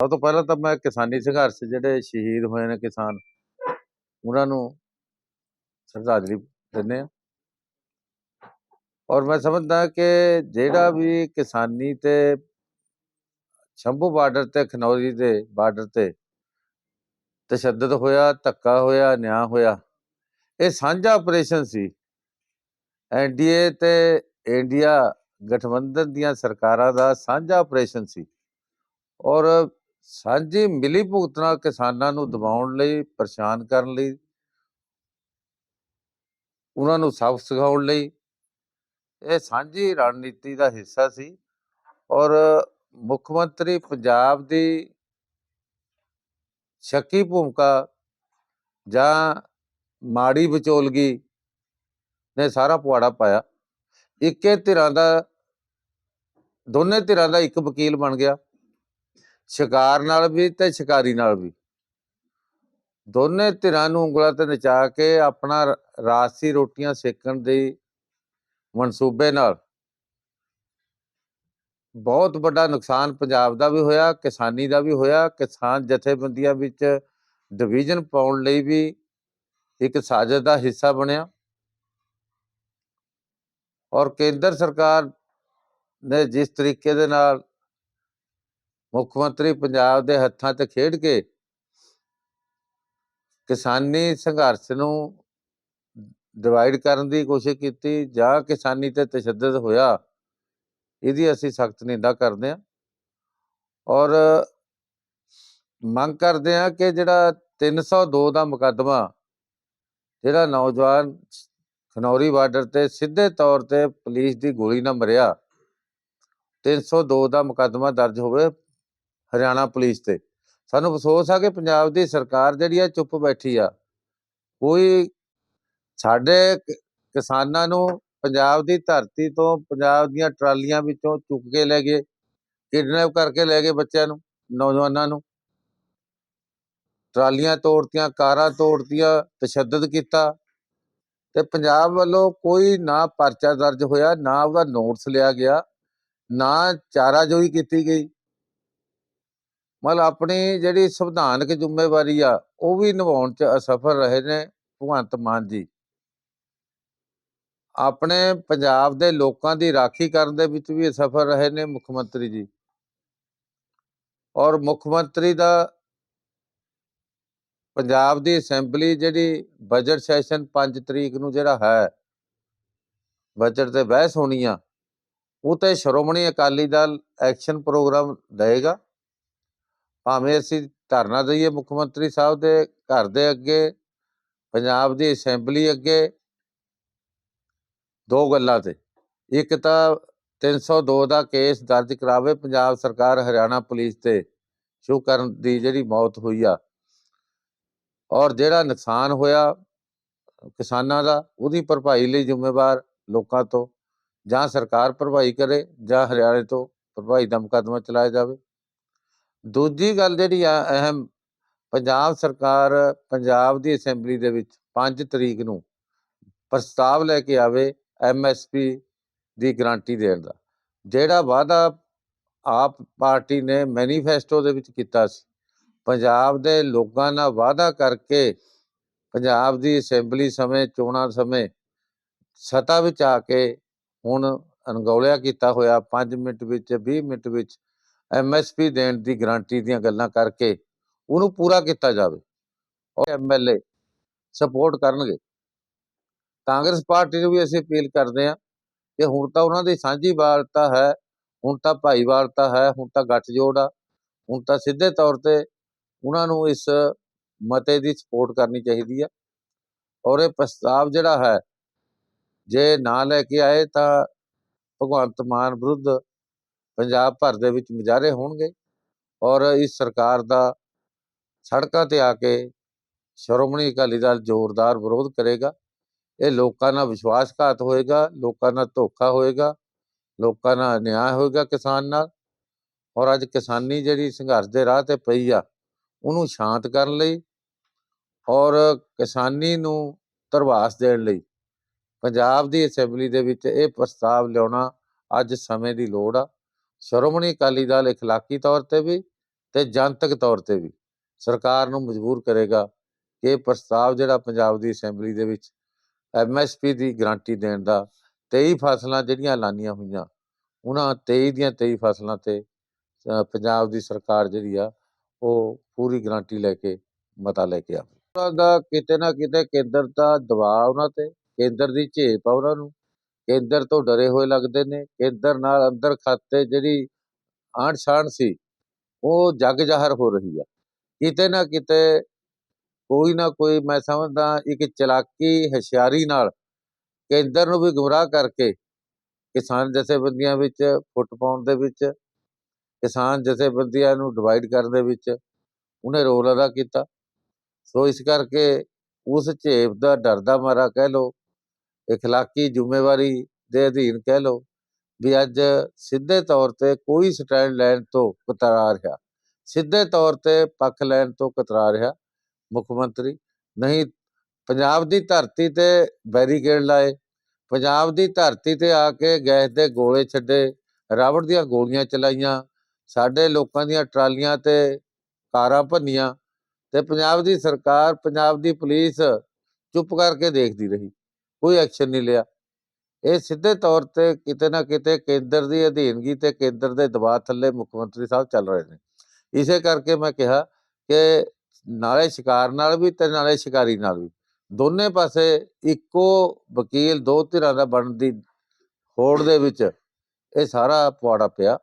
ਸਭ ਤੋਂ ਪਹਿਲਾਂ ਤਾਂ ਮੈਂ ਕਿਸਾਨੀ ਸੰਘਰਸ਼ ਜਿਹੜੇ ਸ਼ਹੀਦ ਹੋਏ ਨੇ ਕਿਸਾਨ, ਉਹਨਾਂ ਨੂੰ ਸ਼ਰਧਾਂਜਲੀ ਦਿੰਦੇ ਆ ਔਰ ਮੈਂ ਸਮਝਦਾ ਕਿ ਜਿਹੜਾ ਵੀ ਕਿਸਾਨੀ ਤੇ ਸ਼ੰਭੂ ਬਾਰਡਰ ਤੇ, ਖਨੌਰੀ ਦੇ ਬਾਰਡਰ ਤੇ ਤਸ਼ੱਦਦ ਹੋਇਆ, ਧੱਕਾ ਹੋਇਆ, ਨਿਆਂ ਹੋਇਆ, ਇਹ ਸਾਂਝਾ ਆਪਰੇਸ਼ਨ ਸੀ। ਐਨਡੀਏ ਤੇ ਇੰਡੀਆ ਗਠਬੰਧਨ ਦੀਆਂ ਸਰਕਾਰਾਂ ਦਾ ਸਾਂਝਾ ਆਪਰੇਸ਼ਨ ਸੀ। ਔਰ ਸਾਂਝੀ ਮਿਲੀ ਭੁਗਤ ਨਾਲ ਕਿਸਾਨਾਂ ਨੂੰ ਦਬਾਉਣ ਲਈ, ਪਰੇਸ਼ਾਨ ਕਰਨ ਲਈ, ਉਹਨਾਂ ਨੂੰ ਸਬਕ ਸਿਖਾਉਣ ਲਈ। ਇਹ ਸਾਂਝੀ ਰਣਨੀਤੀ ਦਾ ਹਿੱਸਾ ਸੀ ਔਰ ਮੁੱਖ ਮੰਤਰੀ ਪੰਜਾਬ ਦੀ ਸ਼ੱਕੀ ਭੂਮਿਕਾ ਜਾਂ ਮਾੜੀ ਵਿਚੋਲਗੀ ਨੇ ਸਾਰਾ ਪੁਆੜਾ ਪਾਇਆ। ਇੱਕੇ ਧਿਰਾਂ ਦਾ, ਦੋਨੇ ਧਿਰਾਂ ਦਾ ਇੱਕ ਵਕੀਲ ਬਣ ਗਿਆ। ਸ਼ਿਕਾਰ ਨਾਲ ਵੀ ਤੇ ਸ਼ਿਕਾਰੀ ਨਾਲ ਵੀ। ਦੋਨੇ ਧਿਰਾਂ ਨੂੰ ਉਂਗਲਾਂ ਤੇ ਨਚਾ ਕੇ ਆਪਣਾ ਰਾਸੀ ਰੋਟੀਆਂ ਸੇਕਣ ਦੇ ਮਨਸੂਬੇ ਨਾਲ। ਬਹੁਤ ਵੱਡਾ ਨੁਕਸਾਨ ਪੰਜਾਬ ਦਾ ਵੀ ਹੋਇਆ, ਕਿਸਾਨੀ ਦਾ ਵੀ ਹੋਇਆ। ਕਿਸਾਨ ਜਥੇਬੰਦੀਆਂ ਵਿੱਚ ਡਿਵੀਜ਼ਨ ਪਾਉਣ ਲਈ ਵੀ ਇੱਕ ਸਾਜ਼ਿਸ਼ ਦਾ ਹਿੱਸਾ ਬਣਿਆ। ਔਰ ਕੇਂਦਰ ਸਰਕਾਰ ਨੇ ਜਿਸ ਤਰੀਕੇ ਦੇ ਨਾਲ ਮੁੱਖ ਮੰਤਰੀ ਪੰਜਾਬ ਦੇ ਹੱਥਾਂ 'ਚ ਖੇਡ ਕੇ ਕਿਸਾਨੀ ਸੰਘਰਸ਼ ਨੂੰ ਡਿਵਾਈਡ ਕਰਨ ਦੀ ਕੋਸ਼ਿਸ਼ ਕੀਤੀ ਜਾਂ ਕਿਸਾਨੀ ਤੇ ਤਸ਼ੱਦਦ ਹੋਇਆ, ਇਹਦੀ ਅਸੀਂ ਸਖਤ ਨਿੰਦਾ ਕਰਦੇ ਹਾਂ। ਔਰ ਮੰਗ ਕਰਦੇ ਹਾਂ ਕਿ ਜਿਹੜਾ 302 ਦਾ ਮੁਕੱਦਮਾ, ਜਿਹੜਾ ਨੌਜਵਾਨ ਖਨੌਰੀ ਬਾਰਡਰ ਤੇ ਸਿੱਧੇ ਤੌਰ ਤੇ ਪੁਲਿਸ ਦੀ ਗੋਲੀ ਨਾਲ ਮਰਿਆ 302 ਦਾ ਮੁਕੱਦਮਾ ਦਰਜ ਹੋਵੇ ਹਰਿਆਣਾ ਪੁਲਿਸ ਤੇ। ਸਾਨੂੰ ਅਫਸੋਸ ਆ ਕਿ ਪੰਜਾਬ ਦੀ ਸਰਕਾਰ ਜਿਹੜੀ ਆ ਚੁੱਪ ਬੈਠੀ ਆ। ਕੋਈ ਸਾਡੇ ਕਿਸਾਨਾਂ ਨੂੰ ਪੰਜਾਬ ਦੀ ਧਰਤੀ ਤੋਂ ਪੰਜਾਬ ਦੀਆਂ ਟਰਾਲੀਆਂ ਵਿੱਚੋਂ ਚੁੱਕ ਕੇ ਲੈ ਗਏ, ਕਿਡਨੈਪ ਕਰਕੇ ਲੈ ਗਏ ਬੱਚਿਆਂ ਨੂੰ, ਨੌਜਵਾਨਾਂ ਨੂੰ। ਟਰਾਲੀਆਂ ਤੋੜਤੀਆਂ, ਕਾਰਾਂ ਤੋੜਤੀਆਂ, ਤਸ਼ੱਦਦ ਕੀਤਾ। ਤੇ ਪੰਜਾਬ ਵੱਲੋਂ ਕੋਈ ਨਾ ਪਰਚਾ ਦਰਜ ਹੋਇਆ, ਨਾ ਉਹਦਾ ਨੋਟਿਸ ਲਿਆ ਗਿਆ, ਨਾ ਚਾਰਾਜੋਈ ਕੀਤੀ ਗਈ। ਮਤਲਬ ਆਪਣੀ ਜਿਹੜੀ ਸੰਵਿਧਾਨਕ ਜ਼ਿੰਮੇਵਾਰੀ ਆ, ਉਹ ਵੀ ਨਿਭਾਉਣ ਚ ਅਸਫਲ ਰਹੇ ਨੇ ਭਗਵੰਤ ਮਾਨ ਜੀ। ਆਪਣੇ ਪੰਜਾਬ ਦੇ ਲੋਕਾਂ ਦੀ ਰਾਖੀ ਕਰਨ ਦੇ ਵਿੱਚ ਵੀ ਅਸਫਲ ਰਹੇ ਨੇ ਮੁੱਖ ਮੰਤਰੀ ਜੀ। ਔਰ ਮੁੱਖ ਮੰਤਰੀ ਦਾ ਪੰਜਾਬ ਦੀ ਅਸੈਂਬਲੀ ਜਿਹੜੀ ਬਜਟ ਸੈਸ਼ਨ 5 ਤਰੀਕ ਨੂੰ ਜਿਹੜਾ ਹੈ, ਬਜਟ ਤੇ ਬਹਿਸ ਹੋਣੀ ਆ, ਉਹ ਤੇ ਸ਼੍ਰੋਮਣੀ ਅਕਾਲੀ ਦਲ ਐਕਸ਼ਨ ਪ੍ਰੋਗਰਾਮ ਦੇਗਾ ਭਾਵੇਂ ਅਸੀਂ ਧਰਨਾ ਦਈਏ ਮੁੱਖ ਮੰਤਰੀ ਸਾਹਿਬ ਦੇ ਘਰ ਦੇ ਅੱਗੇ, ਪੰਜਾਬ ਦੀ ਅਸੈਂਬਲੀ ਅੱਗੇ, ਦੋ ਗੱਲਾਂ ਤੇ। ਇੱਕ ਤਾਂ 302 ਦਾ ਕੇਸ ਦਰਜ ਕਰਾਵੇ ਪੰਜਾਬ ਸਰਕਾਰ ਹਰਿਆਣਾ ਪੁਲਿਸ ਤੇ ਸ਼ੁਕਰਨ ਦੀ ਜਿਹੜੀ ਮੌਤ ਹੋਈ ਆ। ਔਰ ਜਿਹੜਾ ਨੁਕਸਾਨ ਹੋਇਆ ਕਿਸਾਨਾਂ ਦਾ, ਉਹਦੀ ਭਰਪਾਈ ਲਈ ਜ਼ਿੰਮੇਵਾਰ ਲੋਕਾਂ ਤੋਂ, ਜਾਂ ਸਰਕਾਰ ਭਰਪਾਈ ਕਰੇ ਜਾਂ ਹਰਿਆਣੇ ਤੋਂ ਭਰਪਾਈ ਦਾ ਮੁਕੱਦਮਾ ਚਲਾਇਆ ਜਾਵੇ। ਦੂਜੀ ਗੱਲ ਜਿਹੜੀ ਆ, ਅਹਿਮ ਪੰਜਾਬ ਸਰਕਾਰ ਪੰਜਾਬ ਦੀ ਅਸੈਂਬਲੀ ਦੇ ਵਿੱਚ 5 ਤਰੀਕ ਨੂੰ ਪ੍ਰਸਤਾਵ ਲੈ ਕੇ ਆਵੇ ਐਮਐਸਪੀ ਦੀ ਗਾਰੰਟੀ ਦੇਣ ਦਾ। ਜਿਹੜਾ ਵਾਅਦਾ ਆਪ ਪਾਰਟੀ ਨੇ ਮੈਨੀਫੈਸਟੋ ਦੇ ਵਿੱਚ ਕੀਤਾ ਸੀ, ਪੰਜਾਬ ਦੇ ਲੋਕਾਂ ਨਾਲ ਵਾਅਦਾ ਕਰਕੇ ਪੰਜਾਬ ਦੀ ਅਸੈਂਬਲੀ ਸਮੇਂ, ਚੋਣਾਂ ਸਮੇਂ ਸੱਤਾ ਵਿੱਚ ਆ ਕੇ ਹੁਣ ਅਣਗੌਲਿਆ ਕੀਤਾ ਹੋਇਆ 5 ਮਿੰਟ ਵਿੱਚ 20 ਮਿੰਟ ਵਿੱਚ ਐਮਐਸਪੀ ਦੇਣ ਦੀ ਗਾਰੰਟੀ ਦੀਆਂ ਗੱਲਾਂ ਕਰਕੇ ਉਹਨੂੰ ਪੂਰਾ ਕੀਤਾ ਜਾਵੇ। ਔਰ ਐਮਐਲਏ ਸਪੋਰਟ ਕਰਨਗੇ। ਕਾਂਗਰਸ ਪਾਰਟੀ ਨੂੰ ਵੀ ਅਸੀਂ ਅਪੀਲ ਕਰਦੇ ਹਾਂ ਕਿ ਹੁਣ ਤਾਂ ਉਹਨਾਂ ਦੀ ਸਾਂਝੀ ਵਾਰਤਾ ਹੈ, ਹੁਣ ਤਾਂ ਭਾਈਵਾਲਤਾ ਹੈ, ਹੁਣ ਤਾਂ ਗੱਠਜੋੜ ਆ, ਹੁਣ ਤਾਂ ਸਿੱਧੇ ਤੌਰ ਤੇ ਉਹਨਾਂ ਨੂੰ ਇਸ ਮਤੇ ਦੀ ਸਪੋਰਟ ਕਰਨੀ ਚਾਹੀਦੀ ਆ। ਔਰ ਇਹ ਪ੍ਰਸਤਾਵ ਜਿਹੜਾ ਹੈ, ਜੇ ਨਾ ਲੈ ਕੇ ਆਏ ਤਾਂ ਭਗਵੰਤ ਮਾਨ ਵਿਰੁੱਧ ਪੰਜਾਬ ਭਰ ਦੇ ਵਿੱਚ ਮੁਜ਼ਾਹਰੇ ਹੋਣਗੇ ਔਰ ਇਸ ਸਰਕਾਰ ਦਾ ਸੜਕਾਂ ਤੇ ਆ ਕੇ ਸ਼੍ਰੋਮਣੀ ਅਕਾਲੀ ਦਲ ਜ਼ੋਰਦਾਰ ਵਿਰੋਧ ਕਰੇਗਾ। ਇਹ ਲੋਕਾਂ ਨਾਲ ਵਿਸ਼ਵਾਸਘਾਤ ਹੋਏਗਾ, ਲੋਕਾਂ ਨਾਲ ਧੋਖਾ ਹੋਏਗਾ, ਲੋਕਾਂ ਨਾਲ ਅਨਿਆਂ ਹੋਏਗਾ ਕਿਸਾਨ ਨਾਲ ਔਰ ਅੱਜ ਕਿਸਾਨੀ ਜਿਹੜੀ ਸੰਘਰਸ਼ ਦੇ ਰਾਹ ਤੇ ਪਈ ਆ, ਉਹਨੂੰ ਸ਼ਾਂਤ ਕਰਨ ਲਈ ਔਰ ਕਿਸਾਨੀ ਨੂੰ ਧਰਵਾਸ ਦੇਣ ਲਈ ਪੰਜਾਬ ਦੀ ਅਸੈਂਬਲੀ ਦੇ ਵਿੱਚ ਇਹ ਪ੍ਰਸਤਾਵ ਲਿਆਉਣਾ ਅੱਜ ਸਮੇਂ ਦੀ ਲੋੜ ਆ। ਸ਼੍ਰੋਮਣੀ ਅਕਾਲੀ ਦਲ ਇਖਲਾਕੀ ਤੌਰ ਤੇ ਵੀ ਤੇ ਜਨਤਕ ਤੌਰ ਤੇ ਵੀ ਸਰਕਾਰ ਨੂੰ ਮਜਬੂਰ ਕਰੇਗਾ ਕਿ ਪ੍ਰਸਤਾਵ ਜਿਹੜਾ ਪੰਜਾਬ ਦੀ ਅਸੈਂਬਲੀ ਦੇ ਵਿੱਚ ਐਮਐਸਪੀ ਦੀ ਗਾਰੰਟੀ ਦੇਣ ਦਾ 23 ਫਸਲਾਂ ਜਿਹੜੀਆਂ ਐਲਾਨੀਆਂ ਹੋਈਆਂ, ਉਹਨਾਂ 23 ਦੀਆਂ 23 ਫਸਲਾਂ ਤੇ ਪੰਜਾਬ ਦੀ ਸਰਕਾਰ ਜਿਹੜੀ ਆ, ਉਹ ਪੂਰੀ ਗਾਰੰਟੀ ਲੈ ਕੇ ਮਤਾ ਲੈ ਕੇ ਆਵੇ। ਦਾ ਕਿਤੇ ਨਾ ਕਿਤੇ ਕੇਂਦਰ ਦਾ ਦਬਾਅ ਉਹਨਾਂ ਤੇ, ਕੇਂਦਰ ਦੀ ਝੇਪ ਆ ਉਹਨਾਂ ਨੂੰ। ਕੇਂਦਰ ਤੋਂ ਡਰੇ ਹੋਏ ਲੱਗਦੇ ਨੇ, ਕੇਂਦਰ ਨਾਲ ਅੰਦਰ ਖਾਤੇ ਜਿਹੜੀ ਆਣ ਸਾਂਢ ਸੀ, ਉਹ ਜੱਗ ਜ਼ਾਹਰ ਹੋ ਰਹੀ ਆ। ਕਿਤੇ ਨਾ ਕਿਤੇ ਕੋਈ ਨਾ ਕੋਈ ਮੈਂ ਸਮਝਦਾ ਇੱਕ ਚਲਾਕੀ ਹਸ਼ਿਆਰੀ ਨਾਲ ਕੇਂਦਰ ਨੂੰ ਵੀ ਗੁੰਮਰਾਹ ਕਰਕੇ ਕਿਸਾਨ ਜਥੇਬੰਦੀਆਂ ਵਿੱਚ ਫੁੱਟ ਪਾਉਣ ਦੇ ਵਿੱਚ, ਕਿਸਾਨ ਜਥੇਬੰਦੀਆਂ ਨੂੰ ਡਿਵਾਈਡ ਕਰਨ ਦੇ ਵਿੱਚ ਉਹਨੇ ਰੋਲ ਅਦਾ ਕੀਤਾ। ਸੋ ਇਸ ਕਰਕੇ ਉਸ ਝੇਪ ਦਾ ਡਰਦਾ ਮਾਰਾ ਕਹਿ ਲੋ ਇਖਲਾਕੀ ਜ਼ਿੰਮੇਵਾਰੀ ਦੇ ਅਧੀਨ ਕਹਿ ਲਓ ਵੀ ਅੱਜ ਸਿੱਧੇ ਤੌਰ ਤੇ ਕੋਈ ਸਟੈਂਡ ਲੈਣ ਤੋਂ ਕਤਰਾ ਰਿਹਾ ਸਿੱਧੇ ਤੌਰ ਤੇ ਪੱਖ ਲੈਣ ਤੋਂ ਕਤਰਾ ਰਿਹਾ ਮੁੱਖ ਮੰਤਰੀ ਨਹੀਂ ਪੰਜਾਬ ਦੀ ਧਰਤੀ ਤੇ ਬੈਰੀਕੇਡ ਲਾਏ ਪੰਜਾਬ ਦੀ ਧਰਤੀ ਤੇ ਆ ਕੇ ਗੈਸ ਦੇ ਗੋਲੇ ਛੱਡੇ ਰਾਵੜ ਦੀਆਂ ਗੋਲੀਆਂ ਚਲਾਈਆਂ ਸਾਡੇ ਲੋਕਾਂ ਦੀਆਂ ਟਰਾਲੀਆਂ ਤੇ ਕਾਰਾਂ ਭੰਨੀਆਂ ਤੇ ਪੰਜਾਬ ਦੀ ਸਰਕਾਰ ਪੰਜਾਬ ਦੀ ਪੁਲਿਸ ਚੁੱਪ ਕਰਕੇ ਦੇਖਦੀ ਰਹੀ ਕੋਈ ਐਕਸ਼ਨ ਨਹੀਂ ਲਿਆ। ਇਹ ਸਿੱਧੇ ਤੌਰ ਤੇ ਕਿਤੇ ਨਾ ਕਿਤੇ ਕੇਂਦਰ ਦੀ ਅਧੀਨਗੀ ਤੇ ਕੇਂਦਰ ਦੇ ਦਬਾਅ ਥੱਲੇ ਮੁੱਖ ਮੰਤਰੀ ਸਾਹਿਬ ਚੱਲ ਰਹੇ ਨੇ। ਇਸੇ ਕਰਕੇ ਮੈਂ ਕਿਹਾ ਕਿ ਨਾਲੇ ਸ਼ਿਕਾਰ ਨਾਲ ਵੀ ਤੇ ਨਾਲੇ ਸ਼ਿਕਾਰੀ ਨਾਲ ਵੀ। ਦੋਨੇ ਪਾਸੇ ਇੱਕੋ ਵਕੀਲ ਦੋ ਧਿਰਾਂ ਦਾ ਬਣਨ ਦੀ ਹੋੜ ਦੇ ਵਿੱਚ ਇਹ ਸਾਰਾ ਪੁਆੜਾ ਪਿਆ।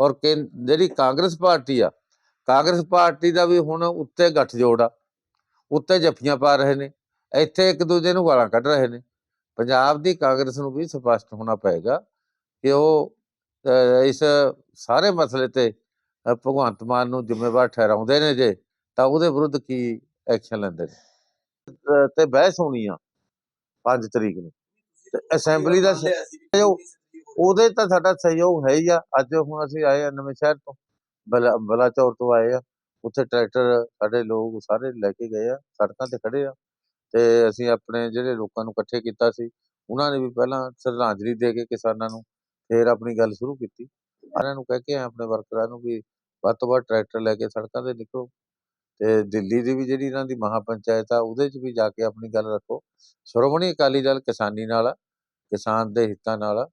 ਔਰ ਕੇਂ- ਜਿਹੜੀ ਕਾਂਗਰਸ ਪਾਰਟੀ ਆ, ਕਾਂਗਰਸ ਪਾਰਟੀ ਦਾ ਵੀ ਹੁਣ ਉੱਤੇ ਗੱਠਜੋੜ ਆ। ਉੱਤੇ ਜੱਫੀਆਂ ਪਾ ਰਹੇ ਨੇ। ਇੱਥੇ ਇੱਕ ਦੂਜੇ ਨੂੰ ਗਾਲਾਂ ਕੱਢ ਰਹੇ ਨੇ। ਪੰਜਾਬ ਦੀ ਕਾਂਗਰਸ ਨੂੰ ਵੀ ਸਪਸ਼ਟ ਹੋਣਾ ਪਏਗਾ ਕਿ ਉਹ ਇਸ ਸਾਰੇ ਮਸਲੇ ਤੇ ਭਗਵੰਤ ਮਾਨ ਨੂੰ ਜ਼ਿੰਮੇਵਾਰ ਠਹਿਰਾਉਂਦੇ ਨੇ ਜੇ, ਤਾਂ ਉਹਦੇ ਵਿਰੁੱਧ ਕੀ ਐਕਸ਼ਨ ਲੈਂਦੇ ਨੇ? ਤੇ ਬਹਿਸ ਹੋਣੀ ਆ 5 ਤਰੀਕ ਨੂੰ। ਤੇ ਅਸੈਂਬਲੀ ਦਾ ਸਹਿਯੋਗ, ਉਹਦੇ ਤਾਂ ਸਾਡਾ ਸਹਿਯੋਗ ਹੈ ਹੀ ਆ। ਅੱਜ ਹੁਣ ਅਸੀਂ ਆਏ ਆ ਨਵੇਂ ਸ਼ਹਿਰ ਤੋਂ, ਬਲਾ, ਬਲਾਚੌਰ ਤੋਂ ਆਏ ਆ। ਉੱਥੇ ਟਰੈਕਟਰ ਸਾਡੇ ਲੋਕ ਸਾਰੇ ਲੈ ਕੇ ਗਏ ਆ, ਸੜਕਾਂ ਤੇ ਖੜੇ ਆ। ਤੇ ਅਸੀਂ ਆਪਣੇ ਜਿਹੜੇ ਲੋਕਾਂ ਨੂੰ ਇਕੱਠੇ ਕੀਤਾ ਸੀ, ਉਹਨਾਂ ਨੇ ਵੀ ਪਹਿਲਾਂ ਸ਼ਰਧਾਂਜਲੀ ਦੇ ਕੇ ਕਿਸਾਨਾਂ ਨੂੰ ਫੇਰ ਆਪਣੀ ਗੱਲ ਸ਼ੁਰੂ ਕੀਤੀ। ਇਹਨਾਂ ਨੂੰ ਕਹਿ ਕੇ ਆਪਣੇ ਵਰਕਰਾਂ ਨੂੰ ਵੀ ਵੱਧ ਤੋਂ ਵੱਧ ਟਰੈਕਟਰ ਲੈ ਕੇ ਸੜਕਾਂ ਤੇ ਨਿਕਲੋ ਤੇ ਦਿੱਲੀ ਦੀ ਵੀ ਜਿਹੜੀ ਇਹਨਾਂ ਦੀ ਮਹਾ ਪੰਚਾਇਤ ਆ, ਉਹਦੇ 'ਚ ਵੀ ਜਾ ਕੇ ਆਪਣੀ ਗੱਲ ਰੱਖੋ। ਸ਼੍ਰੋਮਣੀ ਅਕਾਲੀ ਦਲ ਕਿਸਾਨੀ ਨਾਲ ਆ, ਕਿਸਾਨ ਦੇ ਹਿੱਤਾਂ ਨਾਲ ਆ।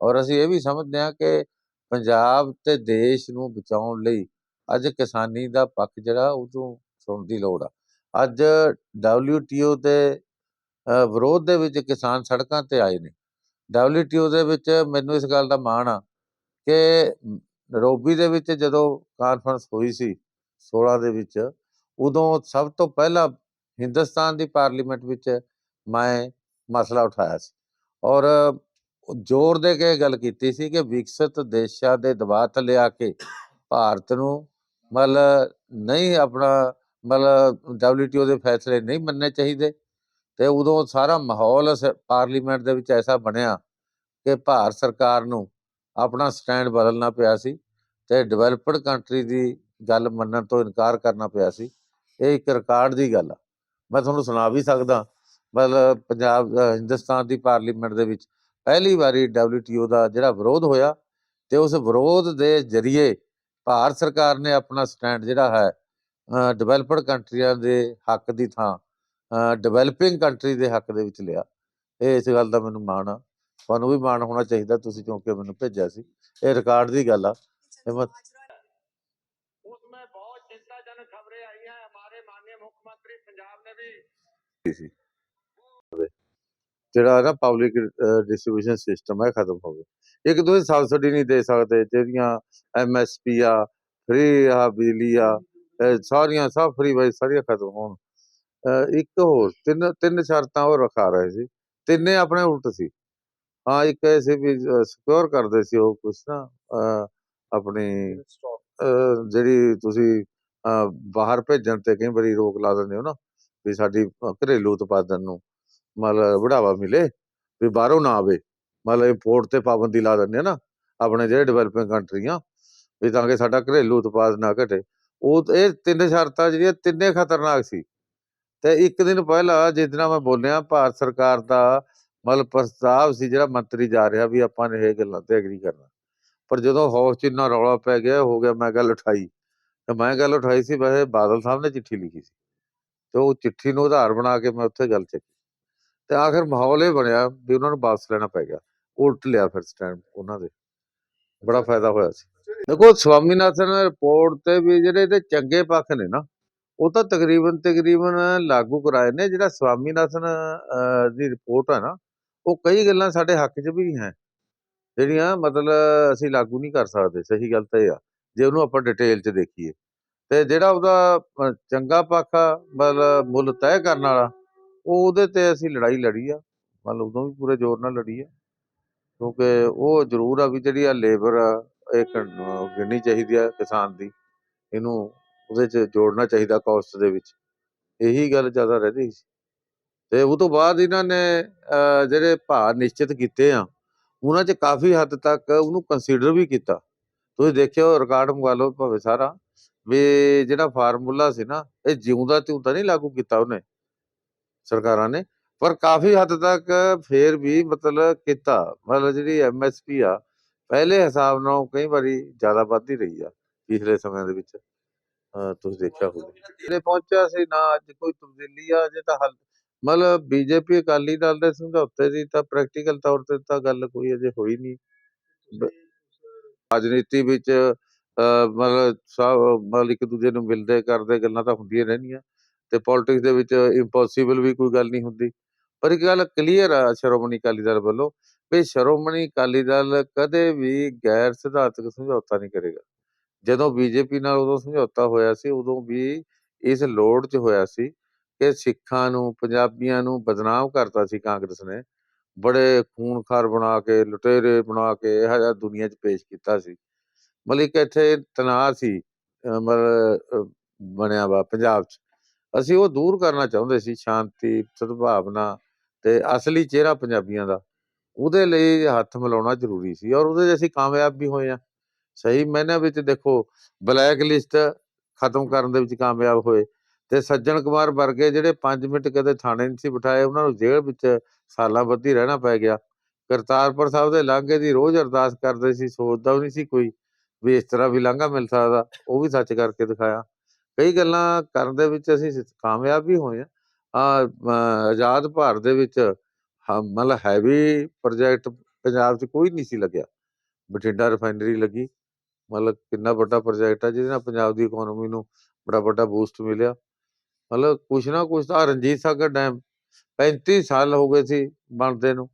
ਔਰ ਅਸੀਂ ਇਹ ਵੀ ਸਮਝਦੇ ਹਾਂ ਕਿ ਪੰਜਾਬ ਤੇ ਦੇਸ਼ ਨੂੰ ਬਚਾਉਣ ਲਈ ਅੱਜ ਕਿਸਾਨੀ ਦਾ ਪੱਖ ਜਿਹੜਾ, ਉਹ ਤੋਂ ਸੁਣਨ ਦੀ ਲੋੜ ਆ। ਅੱਜ WTO ਦੇ ਵਿਰੋਧ ਦੇ ਵਿੱਚ ਕਿਸਾਨ ਸੜਕਾਂ ਤੇ ਆਏ ਨੇ। WTO ਦੇ ਵਿੱਚ ਮੈਨੂੰ ਇਸ ਗੱਲ ਦਾ ਮਾਣ ਆ ਕਿ ਨਰੋਬੀ ਦੇ ਵਿੱਚ ਜਦੋਂ ਕਾਨਫਰੰਸ ਹੋਈ ਸੀ 16 ਦੇ ਵਿੱਚ, ਉਦੋਂ ਸਭ ਤੋਂ ਪਹਿਲਾਂ ਹਿੰਦੁਸਤਾਨ ਦੀ ਪਾਰਲੀਮੈਂਟ ਵਿੱਚ ਮੈਂ ਮਸਲਾ ਉਠਾਇਆ ਸੀ। ਔਰ ਜ਼ੋਰ ਦੇ ਕੇ ਗੱਲ ਕੀਤੀ ਸੀ ਕਿ ਵਿਕਸਿਤ ਦੇਸ਼ਾਂ ਦੇ ਦਬਾਅ ਥੱਲੇ ਆ ਕੇ ਭਾਰਤ ਨੂੰ ਮਤਲਬ ਨਹੀਂ ਆਪਣਾ ਮਤਲਬ WTO ਦੇ ਫੈਸਲੇ ਨਹੀਂ ਮੰਨਣੇ ਚਾਹੀਦੇ ਤੇ ਉਦੋਂ ਸਾਰਾ ਮਾਹੌਲ ਸ- ਪਾਰਲੀਮੈਂਟ ਦੇ ਵਿੱਚ ਐਸਾ ਬਣਿਆ ਕਿ ਭਾਰਤ ਸਰਕਾਰ ਨੂੰ ਆਪਣਾ ਸਟੈਂਡ ਬਦਲਣਾ ਪਿਆ ਸੀ ਤੇ ਡਿਵੈਲਪਡ ਕੰਟਰੀ ਦੀ ਗੱਲ ਮੰਨਣ ਤੋਂ ਇਨਕਾਰ ਕਰਨਾ ਪਿਆ ਸੀ। ਇਹ ਇੱਕ ਰਿਕਾਰਡ ਦੀ ਗੱਲ ਆ। ਮੈਂ ਤੁਹਾਨੂੰ ਸੁਣਾ ਵੀ ਸਕਦਾ, ਮਤਲਬ ਪੰਜਾਬ ਹਿੰਦੁਸਤਾਨ ਦੀ ਪਾਰਲੀਮੈਂਟ ਦੇ ਵਿੱਚ ਪਹਿਲੀ ਵਾਰੀ WTO ਦਾ ਜਿਹੜਾ ਵਿਰੋਧ ਹੋਇਆ ਤੇ ਉਸ ਵਿਰੋਧ ਦੇ ਜ਼ਰੀਏ ਭਾਰਤ ਸਰਕਾਰ ਨੇ ਆਪਣਾ ਸਟੈਂਡ ਜਿਹੜਾ ਹੈ ਡਿਵੈਲਪਡ ਕੰਟਰੀਆਂ ਦੇ ਹੱਕ ਦੀ ਥਾਂ ਡਿਵੈਲਪਿੰਗ ਕੰਟਰੀ ਦੇ ਹੱਕ ਦੇ ਵਿੱਚ ਲਿਆ। ਇਹ ਇਸ ਗੱਲ ਦਾ ਮੈਨੂੰ ਮਾਣ ਆ। ਤੁਹਾਨੂੰ ਵੀ ਮਾਣ ਹੋਣਾ ਚਾਹੀਦਾ ਤੁਸੀਂ ਕਿਉਂਕਿ ਮੈਨੂੰ ਭੇਜਿਆ ਸੀ। ਇਹ ਰਿਕਾਰਡ ਦੀ ਗੱਲ ਆ। ਹਿੰਮਤ ਜਿਹੜਾ ਹੈਗਾ ਪਬਲਿਕ ਡਿਸਟ੍ਰੀਬਿਊਸ਼ਨ ਸਿਸਟਮ ਹੈ ਖਤਮ ਹੋ ਗਿਆ। ਇੱਕ ਤੁਸੀਂ ਸਬਸਿਡੀ ਨਹੀਂ ਦੇ ਸਕਦੇ। ਜਿਹੜੀਆਂ ਐਮਐਸਪੀ ਆ ਫ੍ਰੀ ਆ ਬਿਜਲੀ ਆ ਸਾਰੀਆਂ ਸਭ ਫ੍ਰੀ ਵਾਈ ਸਾਰੀਆਂ ਖਤਮ ਹੋਣ। ਇੱਕ ਹੋਰ ਤਿੰਨ ਤਿੰਨ ਸ਼ਰਤਾਂ ਉਹ ਰਖਾ ਰਹੇ ਸੀ। ਤਿੰਨੇ ਆਪਣੇ ਉਲਟ ਸੀ। ਹਾਂ ਇੱਕ ਇਹ ਸੀ ਵੀ ਸਿਕਿਉਰ ਕਰਦੇ ਸੀ ਉਹ ਕੁਛ ਨਾ ਆਪਣੀ ਜਿਹੜੀ ਤੁਸੀਂ ਬਾਹਰ ਭੇਜਣ ਤੇ ਕਈ ਵਾਰੀ ਰੋਕ ਲਾ ਦਿੰਦੇ ਹੋ ਨਾ ਵੀ ਸਾਡੀ ਘਰੇਲੂ ਉਤਪਾਦਨ ਨੂੰ ਮਤਲਬ ਵਧਾਵਾ ਮਿਲੇ ਵੀ ਬਾਹਰੋਂ ਨਾ ਆਵੇ। ਮਤਲਬ ਇੰਪੋਰਟ ਤੇ ਪਾਬੰਦੀ ਲਾ ਦਿੰਦੇ ਆ ਨਾ ਆਪਣੇ ਜਿਹੜੇ ਡਿਵੈਲਪਿੰਗ ਕੰਟਰੀਆਂ ਵੀ ਤਾਂ ਕਿ ਸਾਡਾ ਘਰੇਲੂ ਉਤਪਾਦ ਨਾ ਘਟੇ। ਉਹ ਇਹ ਤਿੰਨ ਸ਼ਰਤਾਂ ਜਿਹੜੀਆਂ ਤਿੰਨੇ ਖਤਰਨਾਕ ਸੀ। ਤੇ ਇੱਕ ਦਿਨ ਪਹਿਲਾਂ ਜਿਸ ਦਿਨ ਮੈਂ ਬੋਲਿਆ ਭਾਰਤ ਸਰਕਾਰ ਦਾ ਮਤਲਬ ਪ੍ਰਸਤਾਵ ਸੀ ਜਿਹੜਾ ਮੰਤਰੀ ਜਾ ਰਿਹਾ ਵੀ ਆਪਾਂ ਨੇ ਇਹ ਗੱਲਾਂ ਤੇ ਐਗਰੀ ਕਰਨਾ। ਪਰ ਜਦੋਂ ਹਾਊਸ 'ਚ ਇੰਨਾ ਰੌਲਾ ਪੈ ਗਿਆ ਹੋ ਗਿਆ ਮੈਂ ਗੱਲ ਉਠਾਈ। ਤੇ ਮੈਂ ਗੱਲ ਉਠਾਈ ਸੀ ਵੈਸੇ ਬਾਦਲ ਸਾਹਿਬ ਨੇ ਚਿੱਠੀ ਲਿਖੀ ਸੀ। ਤੇ ਉਹ ਚਿੱਠੀ ਨੂੰ ਆਧਾਰ ਬਣਾ ਕੇ ਮੈਂ ਉੱਥੇ ਗੱਲ ਚੱਕੀ ਤੇ ਆਖਰ ਮਾਹੌਲ ਇਹ ਬਣਿਆ ਵੀ ਉਹਨਾਂ ਨੂੰ ਵਾਪਸ ਲੈਣਾ ਪੈ ਗਿਆ। ਉਲਟ ਲਿਆ ਫਿਰ ਸਟੈਂਡ ਉਹਨਾਂ ਦੇ। ਬੜਾ ਫਾਇਦਾ ਹੋਇਆ ਸੀ। ਦੇਖੋ ਸਵਾਮੀਨਾਥਨ ਰਿਪੋਰਟ ਤੇ ਵੀ ਜਿਹੜੇ ਇਹਦੇ ਚੰਗੇ ਪੱਖ ਨੇ ਨਾ, ਉਹ ਤਾਂ ਤਕਰੀਬਨ ਤਕਰੀਬਨ ਲਾਗੂ ਕਰਾਏ ਨੇ। ਜਿਹੜਾ ਸਵਾਮੀਨਾਥਨ ਦੀ ਰਿਪੋਰਟ ਹੈ ਨਾ, ਉਹ ਕਈ ਗੱਲਾਂ ਸਾਡੇ ਹੱਕ 'ਚ ਵੀ ਹੈ। ਜਿਹੜੀਆਂ ਮਤਲਬ ਅਸੀਂ ਲਾਗੂ ਨਹੀਂ ਕਰ ਸਕਦੇ, ਸਹੀ ਗੱਲ ਤਾਂ ਇਹ ਆ। ਜੇ ਉਹਨੂੰ ਆਪਾਂ ਡਿਟੇਲ 'ਚ ਦੇਖੀਏ, ਤੇ ਜਿਹੜਾ ਉਹਦਾ ਚੰਗਾ ਪੱਖ ਆ, ਮਤਲਬ ਮੁੱਲ ਤੈਅ ਕਰਨ ਵਾਲਾ, ਉਹ ਉਹਦੇ ਤੇ ਅਸੀਂ ਲੜਾਈ ਲੜੀ ਆ। ਮਤਲਬ ਉਦੋਂ ਵੀ ਪੂਰੇ ਜ਼ੋਰ ਨਾਲ ਲੜੀ ਆ। ਕਿਉਂਕਿ ਉਹ ਜ਼ਰੂਰ ਆ ਵੀ ਜਿਹੜੀ ਆ ਲੇਬਰ ਇਹ ਗਿਣਨੀ ਚਾਹੀਦੀ ਆ ਕਿਸਾਨ ਦੀ। ਇਹਨੂੰ ਉਹਦੇ 'ਚ ਜੋੜਨਾ ਚਾਹੀਦਾ ਕਾਸਟ ਦੇ ਵਿੱਚ। ਇਹੀ ਗੱਲ ਜ਼ਿਆਦਾ ਰਹਿ ਸੀ। ਤੇ ਉਹ ਤੋਂ ਬਾਅਦ ਇਹਨਾਂ ਨੇ ਜਿਹੜੇ ਭਾਅ ਨਿਸ਼ਚਿਤ ਕੀਤੇ ਆ, ਉਹਨਾਂ 'ਚ ਕਾਫੀ ਹੱਦ ਤੱਕ ਉਹਨੂੰ ਕੰਸੀਡਰ ਵੀ ਕੀਤਾ। ਤੁਸੀਂ ਦੇਖਿਓ ਰਿਕਾਰਡ ਮੰਗਾ ਲਓ ਭਾਵੇਂ ਸਾਰਾ, ਵੀ ਜਿਹੜਾ ਫਾਰਮੂਲਾ ਸੀ ਨਾ, ਇਹ ਜਿਉਂਦਾ ਤਿਉਂਦਾ ਨਹੀਂ ਲਾਗੂ ਕੀਤਾ ਉਹਨੇ, ਸਰਕਾਰਾਂ ਨੇ। ਪਰ ਕਾਫੀ ਹੱਦ ਤੱਕ ਫੇਰ ਵੀ ਮਤਲਬ ਕੀਤਾ। ਮਤਲਬ ਜਿਹੜੀ ਐਮਐਸਪੀ ਆ ਪਹਿਲੇ ਹਿਸਾਬ ਨਾਲੋਂ ਕਈ ਵਾਰੀ ਜ਼ਿਆਦਾ ਵੱਧਦੀ ਰਹੀ ਆ ਪਿਛਲੇ ਸਮਿਆਂ ਦੇ ਵਿੱਚ। ਤੁਸੀਂ ਦੇਖਿਆ ਹੋਊਗਾ। ਜਿਹੜੇ ਪਹੁੰਚਿਆ ਸੀ ਨਾ ਅੱਜ ਕੋਈ ਤਬਦੀਲੀ ਆ ਜੇ ਤਾਂ ਹੱਲ ਮਤਲਬ ਬੀਜੇਪੀ ਅਕਾਲੀ ਦਲ ਦੇ ਸਮਝੌਤੇ ਦੀ ਤਾਂ ਪ੍ਰੈਕਟੀਕਲ ਤੌਰ ਤੇ ਤਾਂ ਗੱਲ ਕੋਈ ਅਜੇ ਹੋਈ ਨਹੀਂ। ਰਾਜਨੀਤੀ ਵਿੱਚ ਅਹ, ਮਤਲਬ ਸਭ ਮਤਲਬ ਇੱਕ ਦੂਜੇ ਨੂੰ ਮਿਲਦੇ ਕਰਦੇ ਗੱਲਾਂ ਤਾਂ ਹੁੰਦੀਆਂ ਰਹਿੰਦੀਆਂ ਤੇ ਪੋਲਿਟਿਕਸ ਦੇ ਵਿੱਚ ਇੰਪੋਸੀਬਲ ਵੀ ਕੋਈ ਗੱਲ ਨਹੀਂ ਹੁੰਦੀ। ਪਰ ਇੱਕ ਗੱਲ ਕਲੀਅਰ ਆ ਸ਼੍ਰੋਮਣੀ ਅਕਾਲੀ ਦਲ ਵੱਲੋਂ ਵੀ ਸ਼੍ਰੋਮਣੀ ਅਕਾਲੀ ਦਲ ਕਦੇ ਵੀ ਗੈਰ ਸਿਧਾਂਤਕ ਸਮਝੌਤਾ ਨਹੀਂ ਕਰੇਗਾ। ਜਦੋਂ ਬੀਜੇਪੀ ਨਾਲ ਉਦੋਂ ਸਮਝੌਤਾ ਹੋਇਆ ਸੀ, ਉਦੋਂ ਵੀ ਇਸ ਲੋੜ 'ਚ ਹੋਇਆ ਸੀ ਕਿ ਸਿੱਖਾਂ ਨੂੰ, ਪੰਜਾਬੀਆਂ ਨੂੰ ਬਦਨਾਮ ਕਰਤਾ ਸੀ ਕਾਂਗਰਸ ਨੇ। ਬੜੇ ਖੂਨਖਾਰ ਬਣਾ ਕੇ, ਲੁਟੇਰੇ ਬਣਾ ਕੇ ਇਹੋ ਜਿਹਾ ਦੁਨੀਆ 'ਚ ਪੇਸ਼ ਕੀਤਾ ਸੀ। ਮਤਲਬ ਇੱਕ ਇੱਥੇ ਤਣਾਅ ਸੀ ਮਤਲਬ ਬਣਿਆ ਵਾ ਪੰਜਾਬ 'ਚ। ਅਸੀਂ ਉਹ ਦੂਰ ਕਰਨਾ ਚਾਹੁੰਦੇ ਸੀ, ਸ਼ਾਂਤੀ, ਸਦਭਾਵਨਾ ਤੇ ਅਸਲੀ ਚਿਹਰਾ ਪੰਜਾਬੀਆਂ ਦਾ। ਉਹਦੇ ਲਈ ਹੱਥ ਮਿਲਾਉਣਾ ਜ਼ਰੂਰੀ ਸੀ ਔਰ ਉਹਦੇ ਅਸੀਂ ਕਾਮਯਾਬ ਵੀ ਹੋਏ ਆ ਸਹੀ ਮਾਇਨਿਆਂ ਵਿੱਚ ਦੇਖੋ, ਬਲੈਕ ਲਿਸਟ ਖਤਮ ਕਰਨ ਦੇ ਵਿੱਚ ਕਾਮਯਾਬ ਹੋਏ ਤੇ ਸੱਜਣ ਕੁਮਾਰ ਵਰਗੇ ਜਿਹੜੇ 5 ਮਿੰਟ ਕਦੇ ਥਾਣੇ ਨਹੀਂ ਸੀ ਬਿਠਾਏ, ਉਹਨਾਂ ਨੂੰ ਜੇਲ੍ਹ ਵਿੱਚ ਸਾਲਾਂ ਬੱਧੀ ਰਹਿਣਾ ਪੈ ਗਿਆ। ਕਰਤਾਰਪੁਰ ਸਾਹਿਬ ਦੇ ਲਾਂਘੇ ਦੀ ਰੋਜ਼ ਅਰਦਾਸ ਕਰਦੇ ਸੀ, ਸੋਚਦਾ ਵੀ ਨਹੀਂ ਸੀ ਕੋਈ ਵੀ ਇਸ ਤਰ੍ਹਾਂ ਵੀ ਲਾਂਘਾ ਮਿਲ ਸਕਦਾ, ਉਹ ਵੀ ਸੱਚ ਕਰਕੇ ਦਿਖਾਇਆ। ਕਈ ਗੱਲਾਂ ਕਰਨ ਦੇ ਵਿੱਚ ਅਸੀਂ ਕਾਮਯਾਬ ਵੀ ਹੋਏ ਆ ਆ ਆਜ਼ਾਦ ਭਾਰਤ ਦੇ ਵਿੱਚ ਮਤਲਬ ਹੈਵੀ ਪ੍ਰੋਜੈਕਟ ਪੰਜਾਬ 'ਚ ਕੋਈ ਨਹੀਂ ਸੀ ਲੱਗਿਆ। ਬਠਿੰਡਾ ਰਿਫਾਈਨਰੀ ਲੱਗੀ। ਮਤਲਬ ਕਿੰਨਾ ਵੱਡਾ ਪ੍ਰੋਜੈਕਟ ਆ, ਜਿਹਦੇ ਨਾਲ ਪੰਜਾਬ ਦੀ ਇਕਨੋਮੀ ਨੂੰ ਬੜਾ ਵੱਡਾ ਬੂਸਟ ਮਿਲਿਆ। ਮਤਲਬ ਕੁਛ ਨਾ ਕੁਛ ਤਾਂ ਰਣਜੀਤ ਸਾਗਰ ਡੈਮ 35 ਸਾਲ ਹੋ ਗਏ ਸੀ ਬਣਦੇ ਨੂੰ।